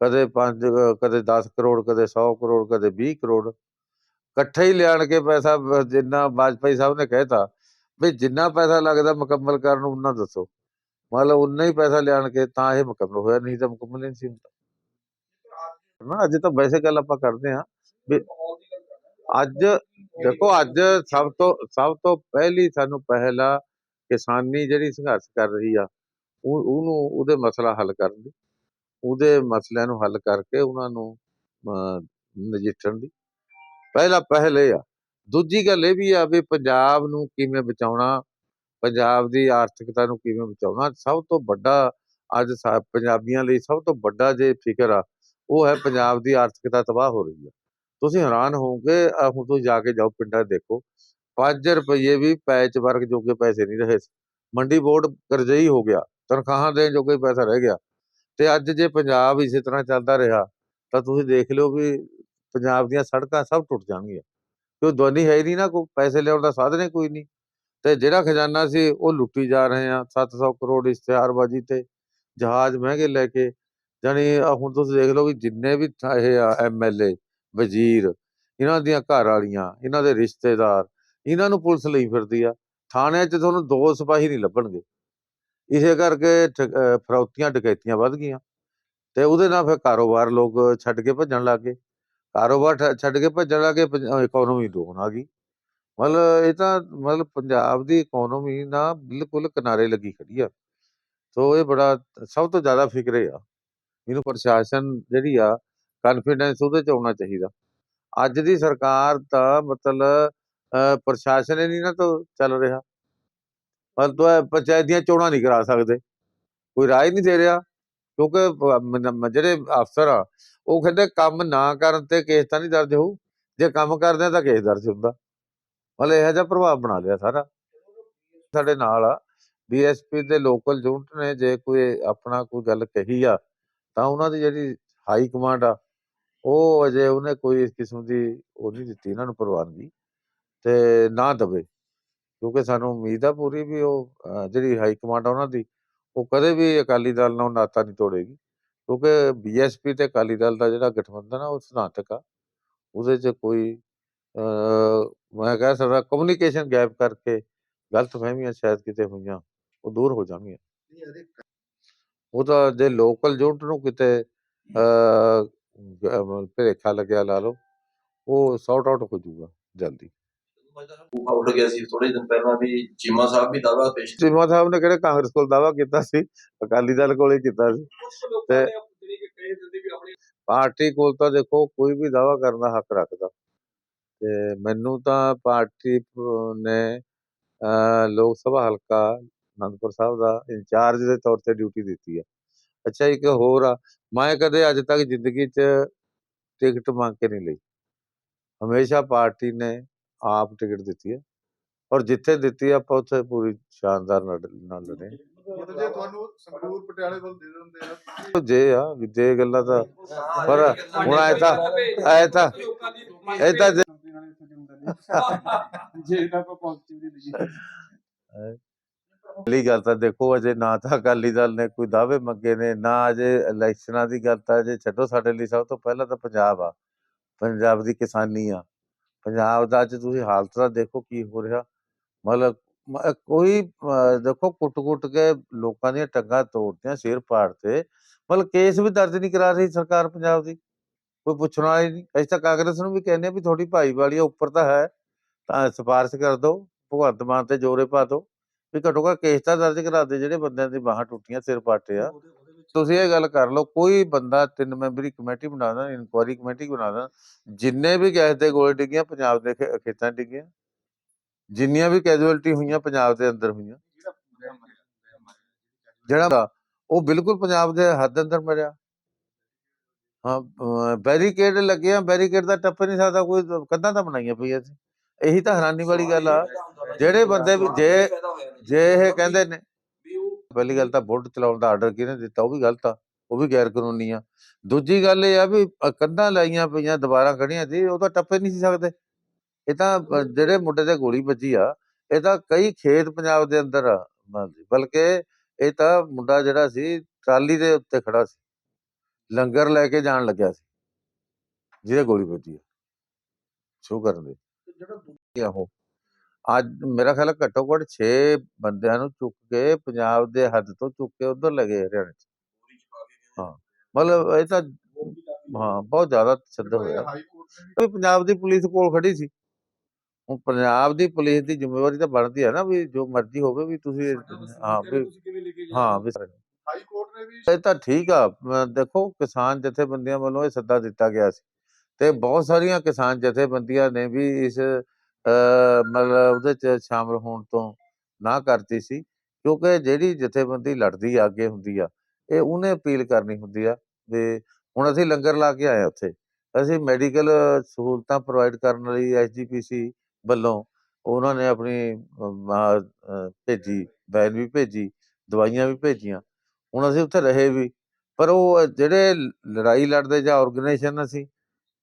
ਕਦੇ 5 ਕਦੇ 10 ਕਰੋੜ, ਕਦੇ 100 ਕਰੋੜ, ਕਦੇ 20 ਕਰੋੜ। ਇਕੱਠੇ ਹੀ ਲਿਆਣ ਕੇ ਪੈਸਾ, ਜਿੰਨਾ ਵਾਜਪਾਈ ਸਾਹਿਬ ਨੇ ਕਹਿਤਾ ਵੀ ਜਿੰਨਾ ਪੈਸਾ ਲੱਗਦਾ ਮੁਕੰਮਲ ਕਰਨ ਨੂੰ, ਉਹਨਾਂ ਦੱਸੋ। ਮਤਲਬ ਉਨਾ ਹੀ ਪੈਸਾ ਲਿਆਣ ਕੇ ਤਾਂ ਇਹ ਮੁਕੰਮਲ ਹੋਇਆ, ਨਹੀਂ ਤਾਂ ਮੁਕੰਮਲ ਹੀ ਨਹੀਂ ਸੀ ਹੁੰਦਾ। ਨਾ, ਅੱਜ ਤਾਂ ਵੈਸੇ ਗੱਲ ਆਪਾਂ ਕਰਦੇ ਆ ਵੀ ਅੱਜ ਦੇਖੋ, ਅੱਜ ਸਭ ਤੋਂ ਸਭ ਤੋਂ ਪਹਿਲੀ ਸਾਨੂੰ ਪਹਿਲਾ ਕਿਸਾਨੀ ਜਿਹੜੀ ਸੰਘਰਸ਼ ਕਰ ਰਹੀ ਆ ਉਹ ਉਹਨੂੰ, ਉਹਦੇ ਮਸਲਾ ਹੱਲ ਕਰਨ ਦੀ, ਉਹਦੇ ਮਸਲਿਆਂ ਨੂੰ ਹੱਲ ਕਰਕੇ ਉਹਨਾਂ ਨੂੰ ਨਜਿੱਠਣ ਦੀ। ਪਹਿਲਾ ਪਹਿਲ ਇਹ ਆ। ਦੂਜੀ ਗੱਲ ਇਹ ਵੀ ਆ ਵੀ ਪੰਜਾਬ ਨੂੰ ਕਿਵੇਂ ਬਚਾਉਣਾ ਪੰਜਾਬ ਦੀ ਆਰਥਿਕਤਾ ਨੂੰ ਕਿਵੇਂ ਬਚਾਉਣਾ? ਸਭ ਤੋਂ ਵੱਡਾ ਅੱਜ ਸਾ- ਪੰਜਾਬੀਆਂ ਲਈ ਸਭ ਤੋਂ ਵੱਡਾ ਜੇ ਫਿਕਰ ਆ, ਉਹ ਹੈ ਪੰਜਾਬ ਦੀ ਆਰਥਿਕਤਾ ਤਬਾਹ ਹੋ ਰਹੀ ਆ। ਤੁਸੀਂ ਹੈਰਾਨ ਹੋਵੋਗੇ ਹੁਣ ਤੁਸੀਂ ਜਾ ਕੇ ਜਾਓ ਪਿੰਡਾਂ ਦੇਖੋ 5 ਰੁਪਏ ਵੀ ਪੈਚ ਵਰਗ ਜੋਗੇ ਪੈਸੇ ਨਹੀਂ ਰਹੇ ਮੰਡੀ ਬੋਰਡ ਕਰਜ਼ਈ ਹੋ ਗਿਆ, ਤਨਖਾਹਾਂ ਦੇਣ ਜੋਗੇ ਪੈਸਾ ਰਹਿ ਗਿਆ। ਤੇ ਅੱਜ ਜੇ ਪੰਜਾਬ ਇਸੇ ਤਰ੍ਹਾਂ ਚੱਲਦਾ ਰਿਹਾ, ਤਾਂ ਤੁਸੀਂ ਦੇਖ ਲਿਓ ਵੀ ਪੰਜਾਬ ਦੀਆਂ ਸੜਕਾਂ ਸਭ ਟੁੱਟ ਜਾਣਗੀਆਂ। ਕਿਉਂ ਦਵਾਨੀ ਹੈ ਨਹੀਂ ਨਾ, ਕੋਈ ਪੈਸੇ ਲਿਆਉਣ ਦਾ ਸਾਧਨ ਹੀ ਕੋਈ ਨਹੀਂ। ਤੇ ਜਿਹੜਾ ਖਜ਼ਾਨਾ ਸੀ ਉਹ ਲੁੱਟੀ ਜਾ ਰਹੇ ਆ। 700 ਕਰੋੜ ਇਸ਼ਤਿਹਾਰਬਾਜ਼ੀ ਤੇ ਜਹਾਜ਼ ਮਹਿੰਗੇ ਲੈ ਕੇ, ਜਾਣੀ ਹੁਣ ਤੁਸੀਂ ਦੇਖ ਲਓ ਵੀ ਜਿੰਨੇ ਵੀ ਇਹ ਆ ਐਮਐਲਏ ਵਜ਼ੀਰ, ਇਹਨਾਂ ਦੀਆਂ ਘਰ ਵਾਲੀਆਂ, ਇਹਨਾਂ ਦੇ ਰਿਸ਼ਤੇਦਾਰ, ਇਹਨਾਂ ਨੂੰ ਪੁਲਿਸ ਲਈ ਫਿਰਦੀ ਆ। ਥਾਣਿਆਂ 'ਚ ਤੁਹਾਨੂੰ ਦੋ ਸਿਪਾਹੀ ਨਹੀਂ ਲੱਭਣਗੇ। ਇਸੇ ਕਰਕੇ ਠ- ਫਰੌਤੀਆਂ, ਡਕੈਤੀਆਂ ਵੱਧ ਗਈਆਂ। ਤੇ ਉਹਦੇ ਨਾਲ ਫਿਰ ਕਾਰੋਬਾਰ ਲੋਕ ਛੱਡ ਕੇ ਭੱਜਣ ਲੱਗ ਗਏ। ਕਾਰੋਬਾਰ ਠ- ਛੱਡ ਕੇ ਭੱਜਣ ਲੱਗ ਗਏ ਇਕਨੋਮੀ ਡੋਨ ਆ ਗਈ। ਮਤਲਬ ਇਹ ਤਾਂ ਮਤਲਬ ਪੰਜਾਬ ਦੀ ਇਕਨੋਮੀ ਨਾ ਬਿਲਕੁਲ ਕਿਨਾਰੇ ਲੱਗੀ ਖੜੀ ਆ। ਸੋ ਇਹ ਬੜਾ ਸਭ ਤੋਂ ਜ਼ਿਆਦਾ ਫਿਕਰ ਇਹ ਆ, ਇਹਨੂੰ ਪ੍ਰਸ਼ਾਸਨ ਜਿਹੜੀ ਆ ਕਨਫੀਡੈਂਸ ਉਹਦੇ ਚ ਆਉਣਾ ਚਾਹੀਦਾ। ਅੱਜ ਦੀ ਸਰਕਾਰ ਤਾਂ ਮਤਲਬ ਪ੍ਰਸ਼ਾਸਨ ਹੀ ਨਹੀਂ ਨਾ ਤੋਂ ਚੱਲ ਰਿਹਾ। ਮਤਲਬ ਇਹ ਪੰਚਾਇਤ ਦੀਆਂ ਚੋਣਾਂ ਨਹੀਂ ਕਰਾ ਸਕਦੇ। ਕੋਈ ਰਾਏ ਨਹੀਂ ਦੇ ਰਿਹਾ, ਕਿਉਂਕਿ ਜਿਹੜੇ ਅਫਸਰ ਆ, ਉਹ ਕਹਿੰਦੇ ਕੰਮ ਨਾ ਕਰਨ ਤੇ ਕੇਸ ਤਾਂ ਨਹੀਂ ਦਰਜ ਹੋਊ। ਜੇ ਕੰਮ ਕਰਦੇ ਤਾਂ ਕੇਸ ਦਰਜ ਹੁੰਦਾ। ਮਤਲਬ ਇਹੋ ਜਿਹਾ ਪ੍ਰਭਾਵ ਬਣਾ ਲਿਆ ਸਾਰਾ। ਸਾਡੇ ਨਾਲ ਆ। ਬੀਐਸਪੀ ਦੇ ਲੋਕਲ ਯੂਨਿਟ ਨੇ ਜੇ ਕੋਈ ਆਪਣਾ ਕੋਈ ਗੱਲ ਕਹੀ ਆ, ਤਾਂ ਉਹਨਾਂ ਦੀ ਜਿਹੜੀ ਹਾਈ ਕਮਾਂਡ ਆ, ਉਹ ਅਜੇ ਉਹਨੇ ਕੋਈ ਇਸ ਕਿਸਮ ਦੀ ਉਹ ਨਹੀਂ ਦਿੱਤੀ ਇਹਨਾਂ ਨੂੰ ਪ੍ਰਵਾਨਗੀ ਤੇ ਨਾ ਦਵੇ। ਕਿਉਂਕਿ ਸਾਨੂੰ ਉਮੀਦ ਆ ਪੂਰੀ ਵੀ ਉਹ ਜਿਹੜੀ ਹਾਈ ਕਮਾਂਡ ਆ ਉਹਨਾਂ ਦੀ, ਉਹ ਕਦੇ ਵੀ ਅਕਾਲੀ ਦਲ ਨਾਲ ਨਾਤਾ ਨਹੀਂ ਤੋੜੇਗੀ। ਕਿਉਂਕਿ ਬੀਐਸਪੀ ਤੇ ਅਕਾਲੀ ਦਲ ਦਾ ਜਿਹੜਾ ਗਠਬੰਧਨ ਆ, ਉਹ ਸਿਧਾਂਤਕ ਆ। ਉਹਦੇ 'ਚ ਕੋਈ ਮੈਂ ਕਹਿ ਸਕਦਾ ਕਮਿਊਨੀਕੇਸ਼ਨ ਗੈਪ ਕਰਕੇ ਗਲਤਫਹਿਮੀਆਂ ਸ਼ਾਇਦ ਕਿਤੇ ਹੋਈਆਂ ਉਹ ਦੂਰ ਹੋ ਜਾਣਗੀਆਂ। ਉਹ ਤਾਂ ਜੇ ਲੋਕਲ ਯੂਨਿਟ ਨੂੰ ਕਿਤੇ ਭੁਲੇਖਾ ਲੱਗਿਆ ਲਾ ਲਓ ਉਹ ਸੌਟ ਆਊਟ ਹੋ ਜਾਊਗਾ ਜਲਦੀ। ਉਹ ਉੱਡ ਗਿਆ ਸੀ ਥੋੜੇ ਦਿਨ ਪਹਿਲਾਂ ਵੀ ਚੀਮਾ ਸਾਹਿਬ ਵੀ ਦਾਵਾ ਪੇਸ਼ ਚੀਮਾ ਸਾਹਿਬ ਨੇ ਕਿਹੜੇ ਕਾਂਗਰਸ ਕੋਲ ਦਾਵਾ ਕੀਤਾ ਸੀ? ਅਕਾਲੀ ਦਲ ਕੋਲ ਹੀ ਕੀਤਾ ਸੀ। ਤੇ ਪਾਰਟੀ ਕੋਲ ਤਾਂ ਦੇਖੋ ਕੋਈ ਵੀ ਦਾਵਾ ਕਰਨ ਦਾ ਹੱਕ ਰੱਖਦਾ। ਤੇ ਮੈਨੂੰ ਤਾਂ ਪਾਰਟੀ ਨੇ ਲੋਕ ਸਭਾ ਹਲਕਾ ਅਨੰਦਪੁਰ ਸਾਹਿਬ ਦਾ ਇੰਚਾਰਜ ਦੇ ਤੌਰ ਤੇ ਡਿਊਟੀ ਦਿੱਤੀ ਆ। ਅੱਛਾ, ਇੱਕ ਹੋਰ ਆ, ਮੈਂ ਕਦੇ ਅੱਜ ਤੱਕ ਜ਼ਿੰਦਗੀ 'ਚ ਟਿਕਟ ਮੰਗ ਕੇ ਨਹੀਂ ਲਈ। ਹਮੇਸ਼ਾ ਪਾਰਟੀ ਨੇ ਆਪ ਟਿਕਟ ਦਿੱਤੀ ਹੈ ਔਰ ਜਿੱਥੇ ਦਿੱਤੀ ਆਪਾਂ ਉੱਥੇ ਪੂਰੀ ਸ਼ਾਨਦਾਰ ਨਾਲ ਨਾਲ ਲੜੇ ਮਤਲਬ ਜੇ ਤੁਹਾਨੂੰ ਸੰਗਰੂਰ ਪਟਿਆਲੇ ਵੱਲ ਦੇ ਦਿੰਦੇ ਆ। ਉਹ ਜੇ ਆ ਜੇ ਗੱਲਾਂ ਤਾਂ ਪਰ ਹੁਣ ਐ ਤਾਂ ਐ ਤਾਂ ਇਹ ਤਾਂ ਜੇ- ਤਾਂ ਆਪਾਂ ਪੋਜ਼ਿਟਿਵ ਨਹੀਂ। ਲਈ ਪਹਿਲੀ ਗੱਲ ਤਾਂ ਦੇਖੋ ਅਜੇ ਨਾ ਤਾਂ ਅਕਾਲੀ ਦਲ ਨੇ ਕੋਈ ਦਾਅਵੇ ਮੰਗੇ ਨੇ ਨਾ ਅਜੇ ਇਲੈਕਸ਼ਨਾਂ ਦੀ ਗੱਲ ਤਾਂ ਅਜੇ ਛੱਡੋ ਸਾਡੇ ਲਈ। ਸਭ ਤੋਂ ਪਹਿਲਾਂ ਤਾਂ ਪੰਜਾਬ ਆ। ਪੰਜਾਬ ਦੀ ਕਿਸਾਨੀ ਆ। ਪੰਜਾਬ ਦਾ ਅੱਜ ਤੁਸੀਂ ਹਾਲਤ ਦਾ ਦੇਖੋ ਕੀ ਹੋ ਰਿਹਾ। ਮਤਲਬ ਮ- ਕੋਈ ਦੇਖੋ ਕੁੱਟ-ਕੁੱਟ ਕੇ ਲੋਕਾਂ ਦੀਆਂ ਟੰਗਾਂ ਤੋੜਤੀਆਂ ਸਿਰ ਪਾੜਤੇ ਮਤਲਬ ਕੇਸ ਵੀ ਦਰਜ ਨਹੀਂ ਕਰਾ ਰਹੀ ਸਰਕਾਰ ਪੰਜਾਬ ਦੀ। ਕੋਈ ਪੁੱਛਣ ਵਾਲਾ ਹੀ ਨਹੀਂ। ਅਸੀਂ ਤਾਂ ਕਾਂਗਰਸ ਨੂੰ ਵੀ ਕਹਿੰਦੇ ਆ ਵੀ ਥੋੜੀ ਭਾਈਵਾਲੀ ਆ ਉੱਪਰ ਤਾਂ ਹੈ ਤਾਂ ਸਿਫਾਰਿਸ਼ ਕਰ ਦਿਓ ਭਗਵੰਤ ਮਾਨ ਤੇ ਜੋਰੇ ਪਾ ਦਿਓ ਵੀ ਘੱਟੋ ਘੱਟ ਕੇਸ ਤਾਂ ਦਰਜ ਕਰਾ ਦੇ ਜਿਹੜੇ ਬੰਦਿਆਂ ਦੀ ਬਾਹਾਂ ਟੁੱਟੀਆਂ ਸਿਰ ਪਾਟੇ ਆ। ਤੁਸੀਂ ਇਹ ਗੱਲ ਕਰ ਲਓ ਕੋਈ ਬੰਦਾ ਤਿੰਨ ਮੈਂਬਰੀ ਕਮੇਟੀ ਬਣਾ ਦੇਣ ਇਨਕੁਆਇਰੀ ਕਮੇਟੀ ਬਣਾ ਦੇਣ ਜਿੰਨੇ ਵੀ ਗੈਸ ਦੇ ਗੋਲੇ ਡਿੱਗੀਆਂ ਪੰਜਾਬ ਦੇ ਖੇ- ਖੇਤਾਂ 'ਚ ਡਿੱਗੀਆਂ। ਜਿੰਨੀਆਂ ਵੀ ਕੈਜੂਅਲਟੀ ਹੋਈਆਂ ਪੰਜਾਬ ਦੇ ਅੰਦਰ ਹੋਈਆਂ। ਜਿਹੜਾ ਉਹ ਬਿਲਕੁਲ ਪੰਜਾਬ ਦੇ ਹੱਦ ਅੰਦਰ ਮਰਿਆ। ਹਾਂ ਬੈਰੀਕੇਡ ਲੱਗੇ ਆ ਬੈਰੀਕੇਡ ਦਾ ਟੱਪ ਨਹੀਂ ਸਕਦਾ ਕੋਈ ਕੰਧਾਂ ਤਾਂ ਬਣਾਈਆਂ ਪਈਆਂ ਸੀ। ਇਹੀ ਤਾਂ ਹੈਰਾਨੀ ਵਾਲੀ ਗੱਲ ਆ। ਜਿਹੜੇ ਬੰਦੇ ਵੀ ਜੇ ਜੇ ਇਹ ਕਹਿੰਦੇ ਨੇ ਪਹਿਲੀ ਗੱਲ ਤਾਂ ਬੁਲਟ ਚਲਾਉਣ ਦਾ ਆਰਡਰ ਕਿਹਨੇ ਦਿੱਤਾ ਉਹ ਵੀ ਗਲਤ ਆ ਉਹ ਵੀ ਗੈਰ ਕਾਨੂੰਨੀ ਆ। ਦੂਜੀ ਗੱਲ ਇਹ ਆ ਵੀ ਅ, ਕੰਧਾਂ ਲਾਈਆਂ ਪਈਆਂ ਦੁਬਾਰਾ ਖੜੀਆਂ ਸੀ ਉਹ ਤਾਂ ਟੱਪੇ ਨਹੀਂ ਸੀ ਸਕਦੇ। ਇਹ ਤਾਂ ਜਿਹੜੇ ਮੁੰਡੇ ਤੇ ਗੋਲੀ ਵੱਜੀ ਆ ਇਹ ਤਾਂ ਕਈ ਖੇਤ ਪੰਜਾਬ ਦੇ ਅੰਦਰ ਆ ਬਲ- ਬਲਕਿ ਇਹ ਤਾਂ ਮੁੰਡਾ ਜਿਹੜਾ ਸੀ ਟਰਾਲੀ ਦੇ ਉੱਤੇ ਖੜਾ ਸੀ। ਲੰਗਰ ਲੈ ਕੇ ਜਾਣ ਲੱਗਿਆ ਸੀ ਜਿਹਦੇ ਗੋਲੀ ਵੱਜੀ ਆ। ਸ਼ੋ ਕਰਨ ਦੇ। ਜਿਹੜਾ ਉਹ। ਅੱਜ ਮੇਰਾ ਖਿਆਲ ਹੈ ਘੱਟੋ ਘੱਟ 6 ਬੰਦਿਆਂ ਨੂੰ ਚੁੱਕ ਕੇ ਪੰਜਾਬ ਦੇ ਹੱਦ ਤੋਂ ਚੁੱਕ ਕੇ ਉਧਰ ਲਗੇ ਹਰਿਆਣੇ ਚ। ਮਤਲਬ ਇਹ ਤਾਂ ਹਾਂ ਬਹੁਤ ਜ਼ਿਆਦਾ ਤਸ਼ੱਦਦ ਹੋਇਆ। ਹਾਈ ਕੋਰਟ ਨੇ ਵੀ ਪੰਜਾਬ ਦੀ ਪੁਲਿਸ ਕੋਲ ਖੜੀ ਸੀ। ਹੁਣ ਪੰਜਾਬ ਦੀ ਪੁਲਿਸ ਦੀ ਜ਼ਿੰਮੇਵਾਰੀ ਤਾਂ ਬਣਦੀ ਹੈ ਨਾ ਵੀ ਜੋ ਮਰਜ਼ੀ ਹੋਵੇ ਵੀ ਤੁਸੀਂ ਹਾਂ ਵੀ ਹਾਂ ਵੀ ਹਾਈ ਕੋਰਟ ਨੇ ਵੀ ਇਹ ਤਾਂ ਠੀਕ ਆ ਦੇਖੋ ਕਿਸਾਨ ਜਥੇਬੰਦੀਆਂ ਵੱਲੋਂ ਇਹ ਸੱਦਾ ਦਿੱਤਾ ਗਿਆ ਸੀ ਤੇ ਬਹੁਤ ਸਾਰੀਆਂ ਕਿਸਾਨ ਜਥੇਬੰਦੀਆਂ ਨੇ ਵੀ ਇਸ ਮਤਲਬ ਉਹਦੇ ਚ ਸ਼ਾਮਲ ਹੋਣ ਤੋਂ ਨਾ ਕਰਤੀ ਸੀ ਕਿਉਂਕਿ ਜਿਹੜੀ ਜਥੇਬੰਦੀ ਲੜਦੀ ਅੱਗੇ ਹੁੰਦੀ ਆ ਇਹ ਉਹਨੇ ਅਪੀਲ ਕਰਨੀ ਹੁੰਦੀ ਆ ਵੀ ਹੁਣ ਅਸੀਂ ਲੰਗਰ ਲਾ ਕੇ ਆਏ ਉੱਥੇ ਅਸੀਂ ਮੈਡੀਕਲ ਸਹੂਲਤਾਂ ਪ੍ਰੋਵਾਈਡ ਕਰਨ ਲਈ ਐਸਜੀਪੀਸੀ ਵੱਲੋਂ ਉਹਨਾਂ ਨੇ ਆਪਣੀ ਭੇਜੀ, ਵੈਨ ਵੀ ਭੇਜੀ, ਦਵਾਈਆਂ ਵੀ ਭੇਜੀਆਂ। ਹੁਣ ਅਸੀਂ ਉੱਥੇ ਰਹੇ ਵੀ, ਪਰ ਉਹ ਜਿਹੜੇ ਲੜਾਈ ਲੜਦੇ ਜਾਂ ਆਰਗੇਨਾਈਜੇਸ਼ਨ ਅਸੀਂ,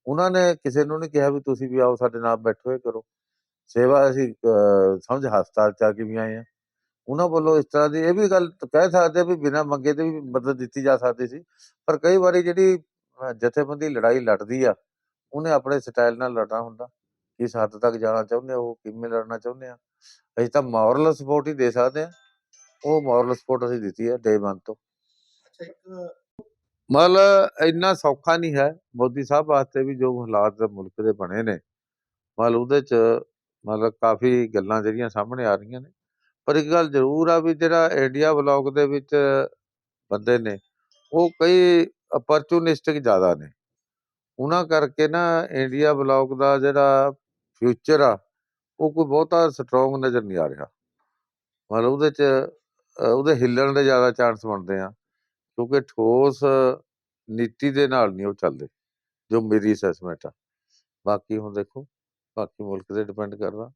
ਉਹਨਾਂ ਨੇ ਕਿਸੇ ਨੂੰ ਨਹੀਂ ਕਿਹਾ ਵੀ ਤੁਸੀਂ ਵੀ ਆਓ, ਸਾਡੇ ਨਾਲ ਬੈਠੋ, ਇਹ ਕਰੋ। ਸੇਵਾ ਅਸੀਂ ਸਮਝ ਹਸਪਤਾਲ ਚ ਆ ਕੇ ਵੀ ਆਏ ਆ ਉਹਨਾਂ ਵੱਲੋਂ ਇਸ ਤਰ੍ਹਾਂ ਦੀ ਇਹ ਵੀ ਗੱਲ ਕਹਿ ਸਕਦੇ ਵੀ ਬਿਨਾਂ ਮੰਗੇ ਤੇ ਵੀ ਮਦਦ ਦਿੱਤੀ ਜਾ ਸਕਦੀ ਸੀ। ਪਰ ਕਈ ਵਾਰੀ ਜਿਹੜੀ ਜਥੇਬੰਦੀ ਲੜਾਈ ਲੜਦੀ ਆ, ਉਹਨੇ ਆਪਣੇ ਸਟਾਈਲ ਨਾਲ ਲੜਨਾ ਹੁੰਦਾ। ਕਿਸ ਹੱਦ ਤੱਕ ਜਾਣਾ ਚਾਹੁੰਦੇ ਉਹ ਕਿਵੇਂ ਲੜਨਾ ਚਾਹੁੰਦੇ ਆ? ਅਸੀਂ ਤਾਂ ਮੋਰਲ ਸਪੋਰਟ ਹੀ ਦੇ ਸਕਦੇ ਆ। ਉਹ ਮੋਰਲ ਸਪੋਰਟ ਅਸੀਂ ਦਿੱਤੀ ਹੈ ਡੇ 1 ਤੋਂ। ਮਤਲਬ ਇੰਨਾ ਸੌਖਾ ਨਹੀਂ ਹੈ। ਮੋਦੀ ਸਾਹਿਬ ਵਾਸਤੇ ਵੀ ਜੋ ਹਾਲਾਤ ਮੁਲਕ ਦੇ ਬਣੇ ਨੇ ਮਤਲਬ ਉਹਦੇ ਚ ਮਤਲਬ ਕਾਫੀ ਗੱਲਾਂ ਜਿਹੜੀਆਂ ਸਾਹਮਣੇ ਆ ਰਹੀਆਂ ਨੇ। ਪਰ ਇੱਕ ਗੱਲ ਜ਼ਰੂਰ ਆ ਵੀ ਜਿਹੜਾ ਇੰਡੀਆ ਬਲੌਕ ਦੇ ਵਿੱਚ ਬੰਦੇ ਨੇ ਉਹ ਕਈ ਅਪਰਚੂਨਿਸਟਿਕ ਜ਼ਿਆਦਾ ਨੇ। ਉਹਨਾਂ ਕਰਕੇ ਨਾ ਇੰਡੀਆ ਬਲੌਕ ਦਾ ਜਿਹੜਾ ਫਿਊਚਰ ਆ, ਉਹ ਕੋਈ ਬਹੁਤਾ ਸਟਰੋਂਗ ਨਜ਼ਰ ਨਹੀਂ ਆ ਰਿਹਾ। ਮਤਲਬ ਉਹਦੇ ਚ ਉਹਦੇ ਹਿੱਲਣ ਦੇ ਜ਼ਿਆਦਾ ਚਾਂਸ ਬਣਦੇ ਆ, ਕਿਉਂਕਿ ਠੋਸ ਨੀਤੀ ਦੇ ਨਾਲ ਨਹੀਂ ਉਹ ਚੱਲਦੇ, ਜੋ ਮੇਰੀ ਅਸੈਸਮੈਂਟ ਆ। ਬਾਕੀ ਹੁਣ ਦੇਖੋ, ਬਾਕੀ ਮੁਲਕ ਤੇ ਡਿਪੈਂਡ ਕਰਦਾ।